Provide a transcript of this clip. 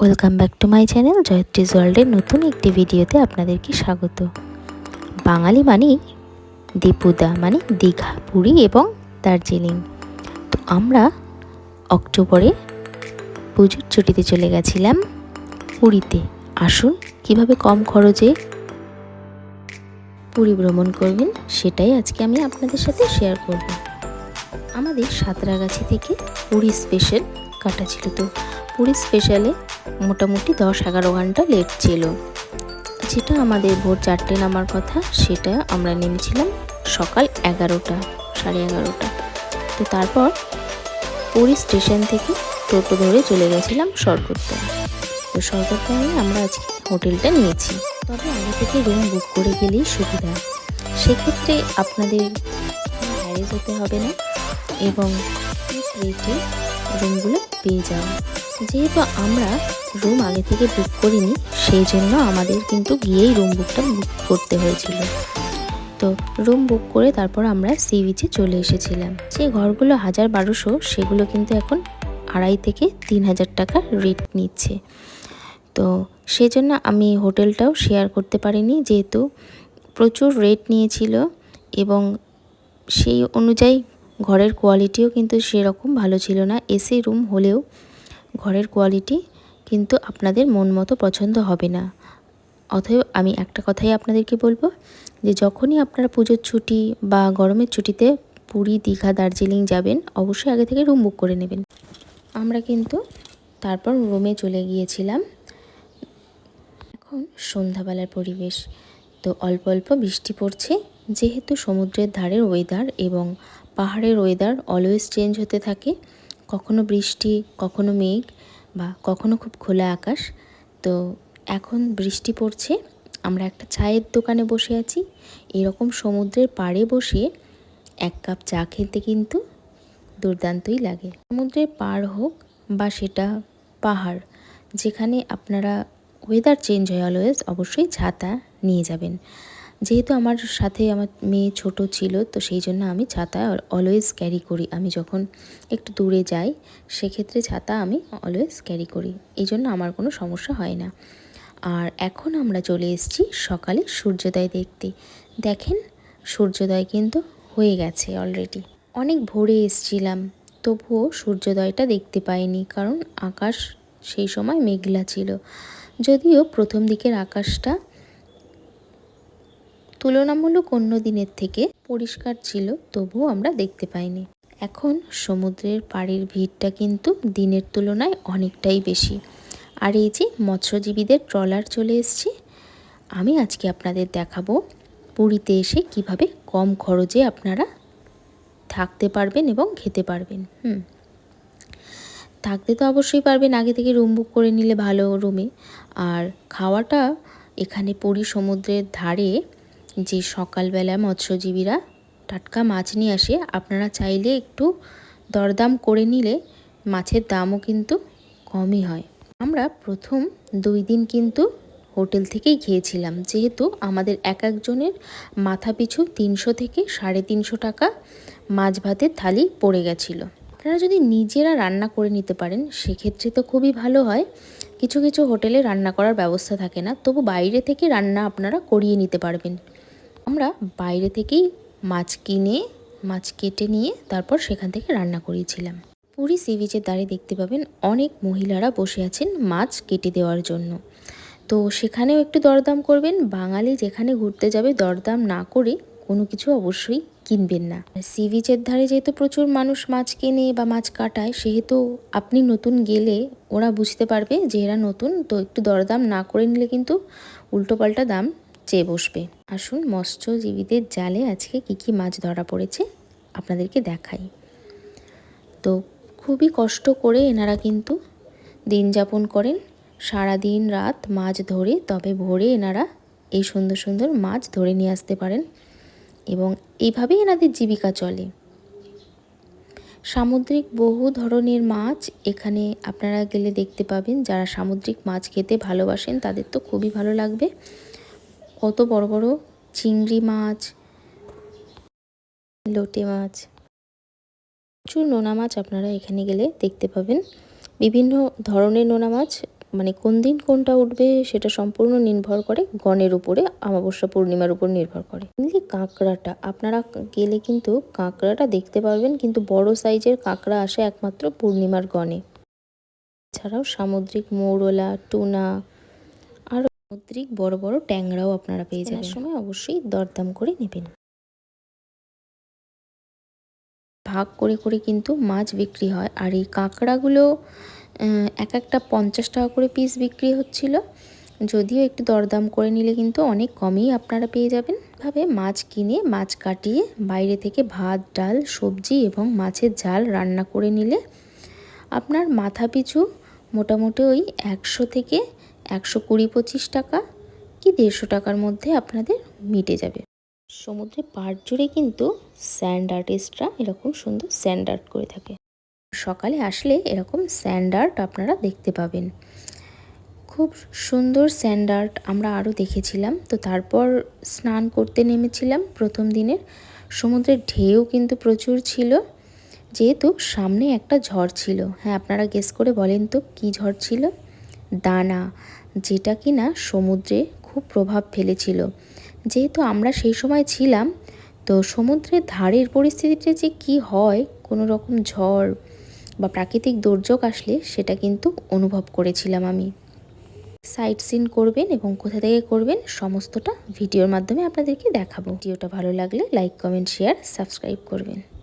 Welcome back to my channel জয়ত্রীজ ওয়ার্ল্ডের নতুন একটি ভিডিওতে আপনাদেরকে স্বাগত। বাঙালি মানেই দীপুদা মানে দীঘা, পুরী এবং দার্জিলিং। তো আমরা অক্টোবরে পুজোর ছুটিতে চলে গেছিলাম পুরীতে। আসুন, কীভাবে কম খরচে পুরী ভ্রমণ করবেন সেটাই আজকে আমি আপনাদের সাথে শেয়ার করব। আমাদের সাঁতরাগাছি থেকে পুরী স্পেশাল কাটা ছিল তো। পুরী স্পেশালে মোটামুটি দশ এগারো ঘণ্টা লেট ছিল। যেটা আমাদের ভোর চারটে নামার কথা, সেটা আমরা নেমেছিলাম সকাল এগারোটা, সাড়ে এগারোটা। তো তারপর পুরী স্টেশন থেকে টোটো ধরে চলে গেছিলাম স্বর্গদ্বার। তো স্বর্গদ্বারে আমরা আজকে হোটেলটা নিয়েছি। তবে আগে থেকে রুম বুক করে গেলেই সুবিধা। সেক্ষেত্রে আপনাদের হ্যারেজ হতে হবে না এবং রেটে রুমগুলো পেয়ে যাওয়া যেহেতু আমরা রুম আগে থেকে বুক করিনি, সেই জন্য আমাদের কিন্তু গিয়েই রুম বুকটা বুক করতে হয়েছিল। তো রুম বুক করে তারপর আমরা সি বিচে চলে এসেছিলাম। যে ঘরগুলো হাজার বারোশো, সেগুলো কিন্তু এখন আড়াই থেকে তিন হাজার টাকা রেট নিচ্ছে। তো সেই জন্য আমি হোটেলটাও শেয়ার করতে পারিনি, যেহেতু প্রচুর রেট নিয়েছিল এবং সেই অনুযায়ী ঘরের কোয়ালিটিও কিন্তু সেরকম ভালো ছিল না। এসি রুম হলেও ঘরের কোয়ালিটি কিন্তু আপনাদের মন মতো পছন্দ হবে না। অতএব আমি একটা কথাই আপনাদেরকে বলব যে যখনই আপনারা পুজোর ছুটি বা গরমের ছুটিতে পুরী, দীঘা, দার্জিলিং যাবেন, অবশ্যই আগে থেকে রুম বুক করে নেবেন। আমরা কিন্তু তারপর রুমে চলে গিয়েছিলাম। এখন সন্ধ্যাবেলার পরিবেশ। তো অল্প অল্প বৃষ্টি পড়ছে, যেহেতু সমুদ্রের ধারের ওয়েদার এবং পাহাড়ের ওয়েদার অলওয়েজ চেঞ্জ হতে থাকে কখনো বৃষ্টি, কখনো মেঘ বা কখনো খুব খোলা আকাশ। তো এখন বৃষ্টি পড়ছে, আমরা একটা চায়ের দোকানে বসে আছি। এরকম সমুদ্রের পাড়ে বসে এক কাপ চা খেতে কিন্তু দুর্দান্তই লাগে। সমুদ্রের পাড় হোক বা সেটা পাহাড়, যেখানে আপনারা ওয়েদার চেঞ্জ হয় অলওয়েজ অবশ্যই ছাতা নিয়ে যাবেন। যেহেতু আমার সাথে আমার মেয়ে ছোট ছিল, তো সেই জন্য আমি ছাতা অলওয়েজ ক্যারি করি। আমি যখন একটু দূরে যাই, সেক্ষেত্রে ছাতা আমি অলওয়েজ ক্যারি করি। এই জন্য আমার কোনো সমস্যা হয় না। আর এখন আমরা চলে এসেছি সকালে সূর্যোদয় দেখতে। দেখেন, সূর্যোদয় কিন্তু হয়ে গেছে অলরেডি অনেক ভোরে এসছিলাম, তবুও সূর্যোদয়টা দেখতে পাইনি, কারণ আকাশ সেই সময় মেঘলা ছিল। যদিও প্রথম দিকের আকাশটা তুলনামূলক অন্য দিনের থেকে পরিষ্কার ছিল, তবুও আমরা দেখতে পাইনি। এখন সমুদ্রের পাড়ের ভিড়টা কিন্তু দিনের তুলনায় অনেকটাই বেশি। আর এই যে মৎস্যজীবীদের ট্রলার চলে এসছে, আমি আজকে আপনাদের দেখাবো পুরীতে এসে কীভাবে কম খরচে আপনারা থাকতে পারবেন এবং খেতে পারবেন। হুম। থাকতে তো অবশ্যই পারবেন, আগে থেকে রুম বুক করে নিলে ভালো রুমে আর খাওয়াটা এখানে পুরী সমুদ্রের ধারে যে সকালবেলা মৎস্যজীবীরা টাটকা মাছ নিয়ে আসে, আপনারা চাইলে একটু দরদাম করে নিলে মাছের দামও কিন্তু কমই হয়। আমরা প্রথম দুই দিন কিন্তু হোটেল থেকেই খেয়েছিলাম। যেহেতু আমাদের এক একজনের মাথা পিছু তিনশো থেকে সাড়ে তিনশো টাকা মাছ ভাতের থালি পড়ে গেছিল। আপনারা যদি নিজেরা রান্না করে নিতে পারেন, সেক্ষেত্রে তো খুবই ভালো হয়। কিছু কিছু হোটেলে রান্না করার ব্যবস্থা থাকে না, তবু বাইরে থেকে রান্না আপনারা করিয়ে নিতে পারবেন। আমরা বাইরে থেকেই মাছ কিনে, মাছ কেটে নিয়ে তারপর সেখান থেকে রান্না করিয়েছিলাম। পুরী সি বিচের দাঁড়িয়ে দেখতে পাবেন অনেক মহিলারা বসে আছেন মাছ কেটে দেওয়ার জন্য। তো সেখানেও একটু দরদাম করবেন, বাঙালি যেখানে ঘুরতে যাবে দরদাম না করে কোনো কিছু অবশ্যই কিনবেন না। সি বিচের ধারে যেহেতু প্রচুর মানুষ মাছ কেনে বা মাছ কাটায়, সেহেতু আপনি নতুন গেলে ওরা বুঝতে পারবে যে এরা নতুন, তো একটু দরদাম না করে নিলে কিন্তু উল্টোপাল্টা দাম চেয়ে বসবে। আসুন মৎস্যজীবীদের জালে আজকে কী কী মাছ ধরা পড়েছে আপনাদেরকে দেখাই। তো খুবই কষ্ট করে এনারা কিন্তু দিন যাপন করেন। সারা দিন রাত মাছ ধরে তবে ভোরে এনারা এই সুন্দর সুন্দর মাছ ধরে নিয়ে আসতে পারেন এবং এইভাবেই এনাদের জীবিকা চলে। সামুদ্রিক বহু ধরনের মাছ এখানে আপনারা গেলে দেখতে পাবেন। যারা সামুদ্রিক মাছ খেতে ভালোবাসেন তাদের তো খুবই ভালো লাগবে। কত বড় বড় চিংড়ি মাছ, লোটে মাছ। প্রচুর নোনা মাছ আপনারা এখানে গেলে দেখতে পাবেন। বিভিন্ন ধরনের নোনা মাছ মানে কোন দিন কোনটা উঠবে সেটা সম্পূর্ণ নির্ভর করে গণের উপরে, অমাবস্যা পূর্ণিমার উপর নির্ভর করে। এমনি কাঁকড়াটা, আপনারা গেলে কিন্তু কাঁকড়াটা দেখতে পারবেন, কিন্তু বড় সাইজের কাঁকড়া আসে একমাত্র পূর্ণিমার গণে। এছাড়াও সামুদ্রিক মৌরলা, টুনা সামুদ্রিক বড় বড় ট্যাংরাও আপনারা পেয়ে যাবেন। সময় অবশ্যই দরদাম করে নেবেন। ভাগ করে করে কিন্তু মাছ বিক্রি হয়। আর এই কাঁকড়াগুলো এক একটা পঞ্চাশ টাকা করে পিস বিক্রি হচ্ছিল। যদিও একটু দরদাম করে নিলে কিন্তু অনেক কমেই আপনারা পেয়ে যাবেন। ভাবে মাছ কিনে মাছ কাটিয়ে বাইরে থেকে ভাত ডাল সবজি এবং মাছের ঝাল রান্না করে নিলে আপনার মাথা পিছু মোটামুটি ওই একশো থেকে একশো কুড়ি পঁচিশ টাকা কি দেড়শো টাকার মধ্যে আপনাদের মিটে যাবে। সমুদ্রে পাড় জুড়ে কিন্তু স্যান্ড আর্টিস্টরা এরকম সুন্দর স্যান্ড আর্ট করে থাকে। সকালে আসলে এরকম স্যান্ড আর্ট আপনারা দেখতে পাবেন। খুব সুন্দর স্যান্ড আর্ট আমরা আরও দেখেছিলাম। তো তারপর স্নান করতে নেমেছিলাম প্রথম দিনের। সমুদ্রের ঢেউ কিন্তু প্রচুর ছিল। যেহেতু সামনে একটা ঝড় ছিল। হ্যাঁ আপনারা গেস করে বলেন তো কী ঝড় ছিল? দানা, যেটা কি না সমুদ্রে খুব প্রভাব ফেলেছিল। যেহেতু আমরা সেই সময় ছিলাম, তো সমুদ্রের ধারের পরিস্থিতিতে যে কি হয়, কোনো রকম ঝড় বা প্রাকৃতিক দুর্যোগ আসলে সেটা কিন্তু অনুভব করেছিলাম আমি। সাইট সিন করবেন এবং কোথা থেকে করবেন সমস্তটা ভিডিওর মাধ্যমে আপনাদেরকে দেখাবো। ভিডিওটা ভালো লাগলে লাইক, কমেন্ট, শেয়ার, সাবস্ক্রাইব করবেন।